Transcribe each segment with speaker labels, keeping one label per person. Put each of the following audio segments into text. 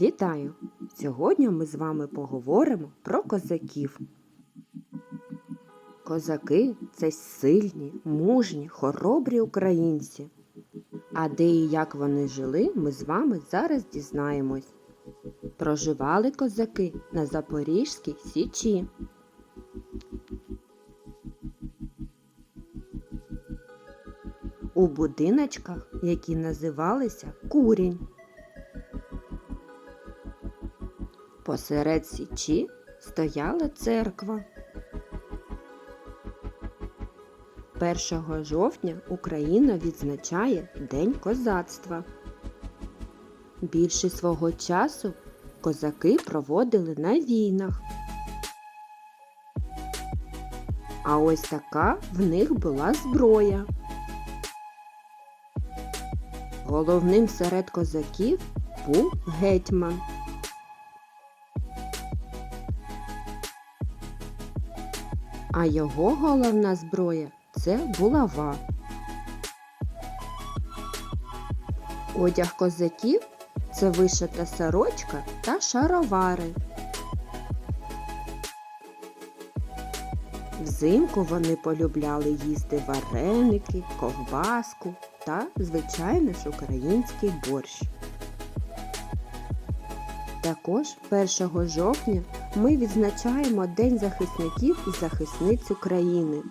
Speaker 1: Вітаю! Сьогодні ми з вами поговоримо про козаків. Козаки це сильні, мужні, хоробрі українці. А де і як вони жили, ми з вами зараз дізнаємось. Проживали козаки на Запорізькій Січі. У будиночках, які називалися курінь. Посеред січі стояла церква. 1 жовтня Україна відзначає День козацтва. Більше свого часу козаки проводили на війнах. А ось така в них була зброя. Головним серед козаків був гетьман. А його головна зброя це булава. Одяг козаків це вишита сорочка та шаровари. Взимку вони полюбляли їсти вареники, ковбаску та, звичайно ж, український борщ. Також 1 жовтня ми відзначаємо День захисників і захисниць України.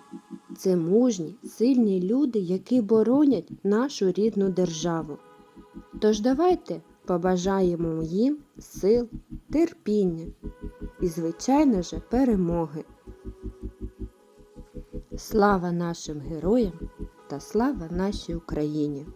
Speaker 1: Це мужні, сильні люди, які боронять нашу рідну державу. Тож давайте побажаємо їм сил, терпіння і, звичайно ж, перемоги. Слава нашим героям та слава нашій Україні!